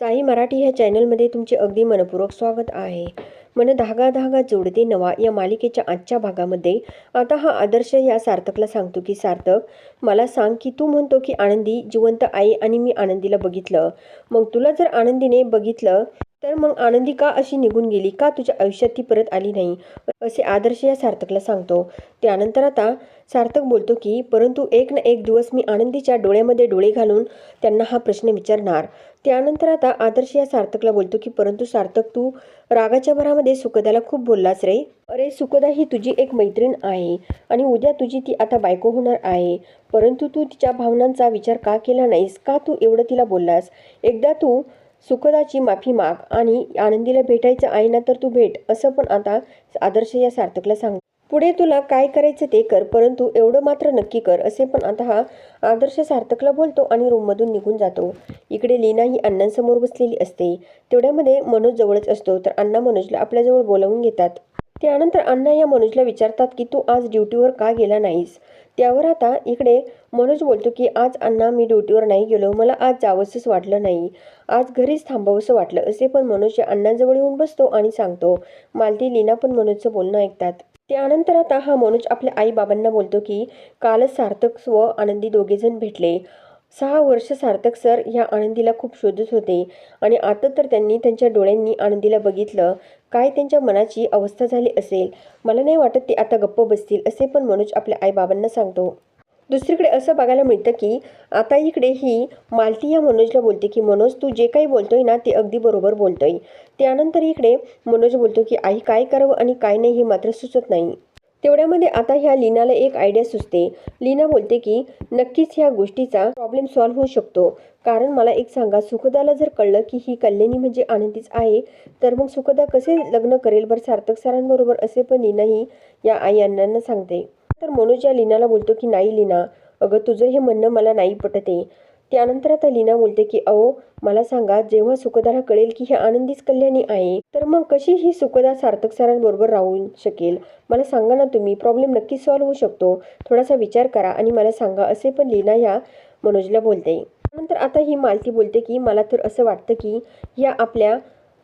साई मराठी ह्या चॅनलमध्ये तुमचे अगदी मनपूर्वक स्वागत आहे. मन धागा धागा जोडते नवा या मालिकेच्या आजच्या भागामध्ये. आता हा आदर्श या सार्थकला सांगतो की सार्थक मला सांग की तू म्हणतो की आनंदी जिवंत आई आणि मी आनंदीला बघितलं. मग तुला जर आनंदीने बघितलं तर मग आनंदी का अशी निघून गेली? का तुझ्या आयुष्यात ती परत आली नाही? असे आदर्श या सार्थकला सांगतो. त्यानंतर आता सार्थक बोलतो की परंतु एक ना एक दिवस मी आनंदीच्या डोळ्यामध्ये डोळे घालून त्यांना हा प्रश्न विचारणार. त्यानंतर आता आदर्श या सार्थकला बोलतो की परंतु सार्थक तू रागाच्या भरामध्ये सुखदाला खूप बोललास रे. अरे सुखदा ही तुझी एक मैत्रीण आहे आणि उद्या तुझी ती आता बायको होणार आहे. परंतु तू तिच्या भावनांचा विचार का केला नाहीस? का तू एवढं तिला बोललास? एकदा तू सुखदाची माफी माग आणि आनंदीला भेटायचं आहे ना तर तू भेट असं पण आता आदर्श या सार्थकला सांग पुढे तुला काय करायचं ते कर परंतु एवढं मात्र नक्की कर असे पण आता हा आदर्श सार्थकला बोलतो आणि रूममधून निघून जातो. इकडे लीना ही अण्णांसमोर बसलेली असते. तेवढ्यामध्ये मनोज जवळच असतो तर अण्णा मनोजला आपल्याजवळ बोलावून घेतात. त्यानंतर अण्णा या मनोजला विचारतात की तू आज ड्युटीवर का गेला नाहीस? त्यावर आता इकडे मनोज बोलतो की आज अण्णा मी ड्युटीवर नाही गेलो. मला आज जावंसंच वाटलं नाही. आज घरीच थांबावंसं वाटलं. असे पण मनोज अण्णांजवळ येऊन बसतो आणि सांगतो मालती लीना पण मनोजचं बोलणं ऐकतात. त्यानंतर आता हा मनोज आपल्या आईबाबांना बोलतो की कालच सार्थक व आनंदी दोघेजण भेटले. सहा वर्ष सार्थक सर ह्या आनंदीला खूप शोधत होते आणि आता तर त्यांनी त्यांच्या डोळ्यांनी आनंदीला बघितलं. काय त्यांच्या मनाची अवस्था झाली असेल? मला नाही वाटत ते आता गप्प बसतील असे पण मनोज आपल्या आईबाबांना सांगतो. दुसरीकडे असं बघायला मिळतं की आता इकडे ही मालती या मनोजला बोलते की मनोज तू जे काही बोलतोय ना ते अगदी बरोबर बोलतोय. त्यानंतर इकडे मनोज बोलतो की आई काय करावं आणि काय नाही हे मात्र सुचत नाही. तेवढ्यामध्ये आता ह्या लीनाला एक आयडिया सुचते. लीना बोलते की नक्कीच ह्या गोष्टीचा प्रॉब्लेम सॉल्व्ह होऊ शकतो. कारण मला एक सांगा सुखदाला जर कळलं की ही कल्याणी म्हणजे आनंदीच आहे तर मग सुखदा कसे लग्न करेल? बरं सार्थक सरांबरोबर असे पण लीनाही या आई अण्णांना सांगते. तर मनोज या लीनाला बोलतो की नाही लीना अगं तुझं हे म्हणणं मला नाही पटते त्यानंतर आता लीना बोलते की अहो मला सांगा जेव्हा सुखदाला कळेल की ही आनंदीच कल्याणी आहे तर मग कशी ही सुखदा सार्थक सरांबरोबर राहू शकेल? मला सांगा ना तुम्ही प्रॉब्लेम नक्की सॉल्व्ह होऊ शकतो. थोडासा विचार करा आणि मला सांगा असे पण लीना ह्या मनोजला बोलते. नंतर आता ही मालती बोलते की मला तर असं वाटतं की या आपल्या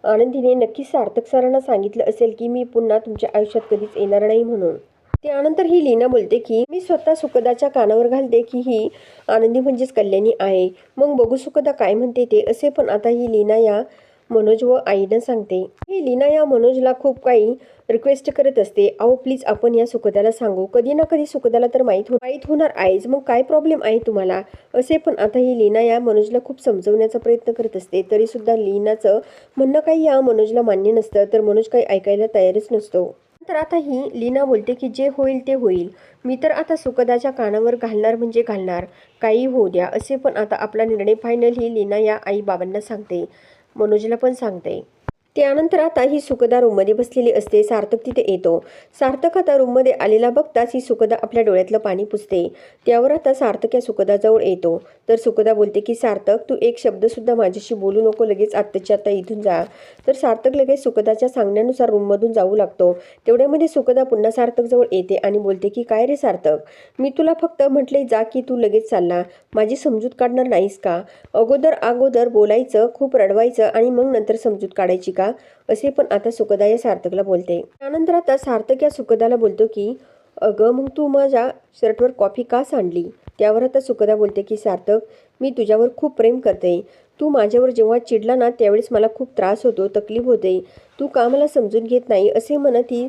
आनंदीने नक्कीच सार्थक सरांना सांगितलं असेल की मी पुन्हा तुमच्या आयुष्यात कधीच येणार नाही म्हणून. त्यानंतर ही लीना बोलते की मी स्वतः सुखदाच्या कानावर घालते की ही आनंदी म्हणजेच कल्याणी आहे. मग बघू सुखदा काय म्हणते ते. असे पण आता ही लीना या मनोज व आईनं सांगते. ही लीना या मनोजला खूप काही रिक्वेस्ट करत असते. अहो प्लीज आपण या सुखदाला सांगू. कधी ना कधी सुखदाला तर माहीत हो माहीत होणार आहेच. मग काय प्रॉब्लेम आहे तुम्हाला? असे पण आता ही लीना या मनोजला खूप समजवण्याचा प्रयत्न करत असते. तरीसुद्धा लीनाचं म्हणणं काही या मनोजला मान्य नसतं. तर मनोज काही ऐकायला तयारच नसतो. तर आता ही लीना बोलते की जे होईल ते होईल. मी तर आता सुखदाच्या कानावर घालणार म्हणजे घालणार. काही होऊ द्या असे पण आता आपला निर्णय फायनल ही लीना या आई बाबांना सांगते. मनोजला पण सांगते. त्यानंतर आता ही सुखदा रूममध्ये बसलेली असते. सार्थक तिथे येतो. सार्थक आता रूममध्ये आलेला बघताच ही सुखदा आपल्या डोळ्यातलं पाणी पुसते. त्यावर आता सार्थक या सुखदाजवळ येतो. तर सुखदा बोलते की सार्थक तू एक शब्दसुद्धा माझ्याशी बोलू नको. लगेच आत्ताच्या आता इथून जा. तर सार्थक लगेच सुखदाच्या सांगण्यानुसार रूममधून जाऊ लागतो. तेवढ्यामध्ये सुखदा पुन्हा सार्थकजवळ येते आणि बोलते की काय रे सार्थक? मी तुला फक्त म्हटले जा की तू लगेच चालला. माझी समजूत काढणार नाहीस का? अगोदर अगोदर बोलायचं खूप रडवायचं आणि मग नंतर समजूत काढायची का? असे पण आता सुखदा या सार्थकला बोलते. त्यानंतर आता सार्थक या सुखदाला बोलतो की अगं मग तू माझ्या शर्टवर कॉफी का सांडली? त्यावर आता सुखदा बोलते की सार्थक मी तुझ्यावर खूप प्रेम करते. तू माझ्यावर जेव्हा चिडला ना त्यावेळेस मला खूप त्रास होतो तकलीफ होते. तू का मला समजून घेत नाही? असे म्हणत ही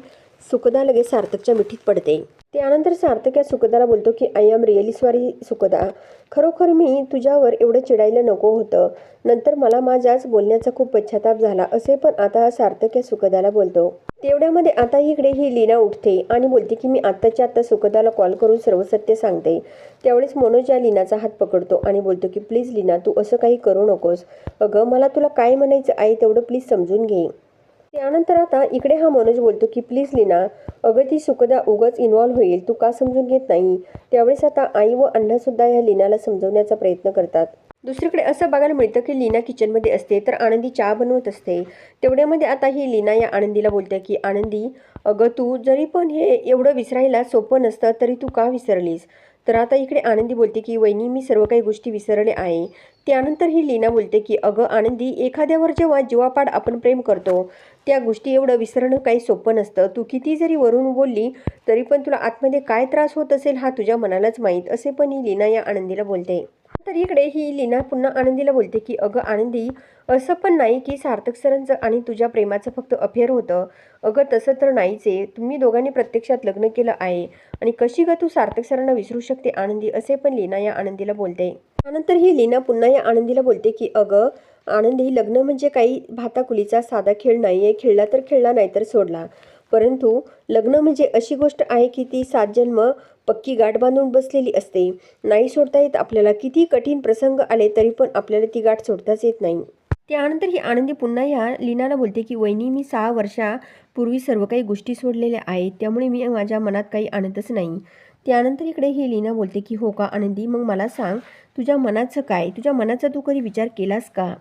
सुखदा लगेच सार्थकच्या मिठीत पडते. त्यानंतर सार्थक या सुखदाला बोलतो की I am really sorry Sukhada. खरोखर मी तुझ्यावर एवढं चिडायला नको होतं. नंतर मला माझ्याच बोलण्याचा खूप पश्चाताप झाला असे पण आता सार्थक या सुखदाला बोलतो. तेवढ्यामध्ये आता इकडे ही लीना उठते आणि बोलते की मी आत्ताच्या आत्ता सुखदाला कॉल करून सर्व सत्य सांगते. त्यावेळेस मनोज या लीनाचा हात पकडतो आणि बोलतो की प्लीज लीना तू असं काही करू नकोस. अगं मला तुला काय म्हणायचं आहे तेवढं प्लीज समजून घे. त्यानंतर आता इकडे हा मनोज बोलतो की प्लीज लीना अगं ती सुखदा उगाच इन्व्हॉल्व्ह होईल. तू का समजून घेत नाही? त्यावेळेस आता आई व अण्णासुद्धा या लीनाला समजवण्याचा प्रयत्न करतात. दुसरीकडे असं बघायला मिळतं की लीना किचनमध्ये असते तर आनंदी चहा बनवत असते. तेवढ्यामध्ये आता ही लीना या आनंदीला बोलते की आनंदी अगं तू जरी पण हे एवढं विसरायला सोपं नसतं तरी तू का विसरलीस? तर आता इकडे आनंदी बोलते की वहिनी मी सर्व काही गोष्टी विसरले आहे. त्यानंतर ही लीना बोलते की अगं आनंदी एखाद्यावर जेव्हा जीवापाड आपण प्रेम करतो त्या गोष्टी एवढं विसरणं काही सोपं नसतं. तू किती जरी वरून बोलली तरी पण तुला आतमध्ये काय त्रास होत असेल हा तुझ्या मनालाच माहीत. असे पण ही लीना या आनंदीला बोलते. तर इकडे ही लीना पुन्हा आनंदीला बोलते की अगं आनंदी असं पण नाही की सार्थक सरांचं आणि तुझ्या प्रेमाचं फक्त अफेअर होतं. अगं तसं तर नाहीच आहे. तुम्ही दोघांनी प्रत्यक्षात लग्न केलं आहे. आणि कशी ग तू सार्थक सरांना विसरू शकते आनंदी? असे पण लीना या आनंदीला बोलते. त्यानंतर ही लीना पुन्हा या आनंदीला बोलते की अगं आनंदी लग्न म्हणजे काही भाताकुलीचा साधा खेळ नाही आहे खेळला तर खेळला नाही तर सोडला. परंतु लग्न म्हणजे अशी गोष्ट आहे की ती सात जन्म पक्की गाठ बांधून बसलेली असते. नाही सोडता येत आपल्याला किती कठीण प्रसंग आले तरी पण आपल्याला ती गाठ सोडताच येत नाही. त्यानंतर ही आनंदी पुन्हा ह्या लीनाला बोलते की वहिनी मी सहा वर्षापूर्वी सर्व काही गोष्टी सोडलेल्या आहेत. त्यामुळे मी माझ्या मनात काही आणतच नाही. त्यानंतर इकडे ही लीना बोलते की हो का आनंदी? मग मला सांग तुझ्या मनाचं काय? तुझ्या मनाचा तू कधी विचार केलास का?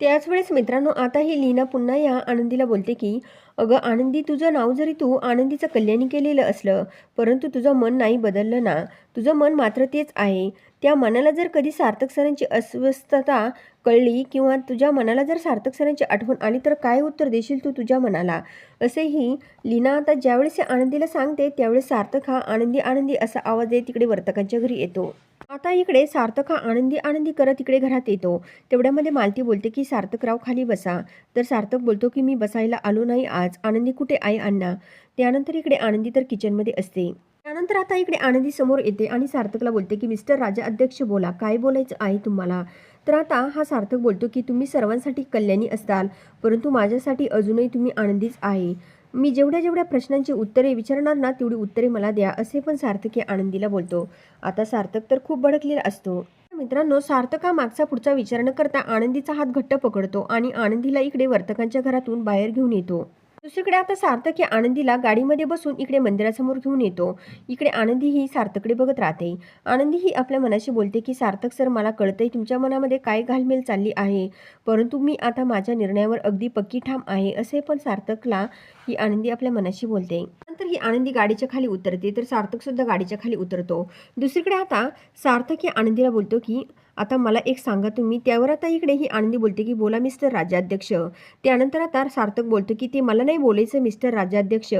त्याचवेळेस मित्रांनो आता ही लीना पुन्हा या आनंदीला बोलते की अगं आनंदी तुझं नाव जरी तू आनंदीचं कल्याणी केलेलं असलं परंतु तुझं मन नाही बदललं ना? तुझं मन मात्र तेच आहे. त्या मनाला जर कधी सार्थक सरांची अस्वस्थता कळली किंवा तुझ्या मनाला जर सार्थक सरांची आठवण आली तर काय उत्तर देशील तू तुझ्या मनाला? असेही लीना आता ज्यावेळेस आनंदीला सांगते त्यावेळेस सार्थक हा आनंदी आनंदी असा आवाज आहे तिकडे वर्तकांच्या घरी येतो. आता इकडे सार्थक हा आनंदी आनंदी करत इकडे घरात येतो. तेवढ्यामध्ये मालती बोलते की सार्थकराव खाली बसा. तर सार्थक बोलतो की मी बसायला आलो नाही आज. आनंदी कुठे? आहे अण्णा. त्यानंतर इकडे आनंदी तर किचनमध्ये असते. त्यानंतर आता इकडे आनंदी समोर येते आणि सार्थकला बोलते की मिस्टर राजा अध्यक्ष बोला. काय बोलायचं आहे तुम्हाला? तर आता हा सार्थक बोलतो की तुम्ही सर्वांसाठी कल्याणी असताल परंतु माझ्यासाठी अजूनही तुम्ही आनंदीच आहे. मी जेवढ्या जेवढ्या प्रश्नांची उत्तरे विचारणार ना तेवढी उत्तरे मला द्या असे पण सार्थक हे आनंदीला बोलतो. आता सार्थक तर खूप भडकलेला असतो. मित्रांनो सार्थका मागचा पुढचा विचार न करता आनंदीचा हात घट्ट पकडतो आणि आनंदीला इकडे वर्तकांच्या घरातून बाहेर घेऊन येतो. दुसरीकडे आता सार्थक या आनंदीला गाडीमध्ये बसून इकडे मंदिरासमोर घेऊन येतो. इकडे आनंदी ही सार्थकडे बघत राहते. आनंदी ही आपल्या मनाशी बोलते की सार्थक सर मला कळतंय तुमच्या मनामध्ये काय घालमेल चालली आहे. परंतु मी आता माझ्या निर्णयावर अगदी पक्की ठाम आहे असे पण सार्थकला ही आनंदी आपल्या मनाशी बोलते. नंतर ही आनंदी गाडीच्या खाली उतरते तर सार्थक सुद्धा गाडीच्या खाली उतरतो. दुसरीकडे आता सार्थक ही आनंदीला बोलतो की आता मला एक सांगा तुम्ही त्यावर आता इकडे ही आनंदी बोलते की बोला मिस्टर राज्याध्यक्ष. त्यानंतर आता सार्थक बोलतो की ते मला नाही बोलायचं मिस्टर राज्याध्यक्ष.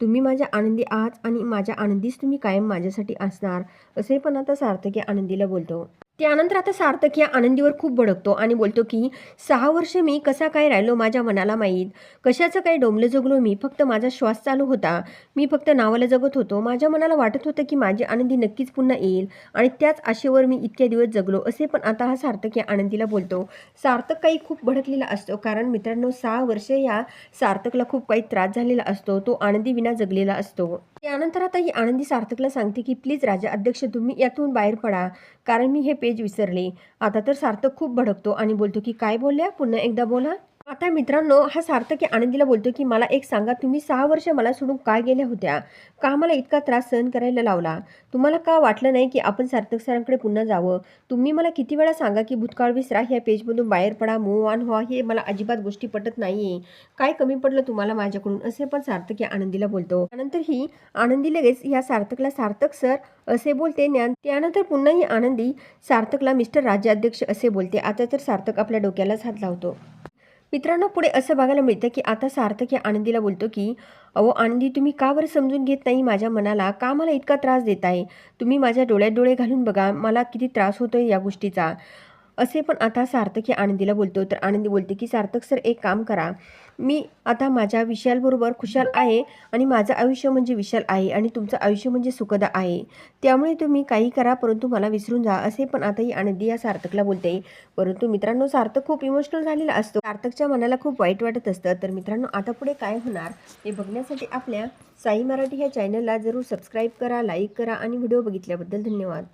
तुम्ही माझ्या आनंदी आहात आणि माझ्या आनंदीच तुम्ही कायम माझ्यासाठी असणार. असे पण आता सार्थक या आनंदीला बोलतो. त्यानंतर आता सार्थक या आनंदीवर खूप भडकतो आणि बोलतो की सहा वर्ष मी कसा काय राहिलो माझ्या मनाला माहीत? कशाचं काय डोंबलं जगलो मी? फक्त माझा श्वास चालू होता. मी फक्त नावाला जगत होतो. माझ्या मनाला वाटत होतं की माझी आनंदी नक्कीच पुन्हा येईल आणि त्याच आशेवर मी इतक्या दिवस जगलो. असे पण आता हा सार्थक या आनंदीला बोलतो. सार्थक काही खूप भडकलेला असतो कारण मित्रांनो सहा वर्ष या सार्थकला खूप काही त्रास झालेला असतो. तो आनंदी विना जगलेला असतो. त्यानंतर आता ही आनंदी सार्थकला सांगते की प्लीज राजा अध्यक्ष तुम्ही यातून बाहेर पडा कारण मी हे पेज विसरले. आता तर सार्थक खूप भडकतो आणि बोलतो की काय बोलल्या? पुन्हा एकदा बोला. आता मित्रांनो हा सार्थक आनंदीला बोलतो की मला एक सांगा तुम्ही सहा वर्ष मला सोडून काय गेल्या होत्या? का मला इतका त्रास सहन करायला लावला? तुम्हाला का वाटलं नाही की आपण सार्थक सरांकडे पुन्हा जावं? तुम्ही मला किती वेळा सांगा की भूतकाळ विसरा ह्या पेजमधून बाहेर पडा मूव ऑन व्हा हे मला अजिबात गोष्टी पटत नाही काय कमी पडलं तुम्हाला माझ्याकडून? असे पण सार्थक या आनंदीला बोलतो. त्यानंतर ही आनंदी लगेच या सार्थकला सार्थक सर असे बोलते ज्ञान त्यानंतर पुन्हा ही आनंदी सार्थकला मिस्टर राज्याध्यक्ष असे बोलते. आता तर सार्थक आपल्या डोक्यालाच हात लावतो. मित्रांनो पुढे असं बघायला मिळतं की आता सार्थक या आनंदीला बोलतो की अहो आनंदी तुम्ही का बरं समजून घेत नाही माझ्या मनाला? का मला इतका त्रास देत आहे तुम्ही माझ्या डोळ्यात डोळे घालून बघा मला किती त्रास होतोय या गोष्टीचा. असे पण आता सार्थक हे आनंदीला बोलतो. तर आनंदी बोलते की सार्थक सर एक काम करा. मी आता माझ्या विशालबरोबर खुशाल आहे आणि माझं आयुष्य म्हणजे विशाल आहे आणि तुमचं आयुष्य म्हणजे सुखद आहे. त्यामुळे तुम्ही काही करा परंतु मला विसरून जा असे पण आता ही आनंदी या सार्थकला बोलते. परंतु मित्रांनो सार्थक खूप इमोशनल झालेला असतो. सार्थकच्या मनाला खूप वाईट वाटत असतं. तर मित्रांनो आता पुढे काय होणार हे बघण्यासाठी आपल्या साई मराठी ह्या चॅनलला जरूर सबस्क्राईब करा लाईक करा आणि व्हिडिओ बघितल्याबद्दल धन्यवाद.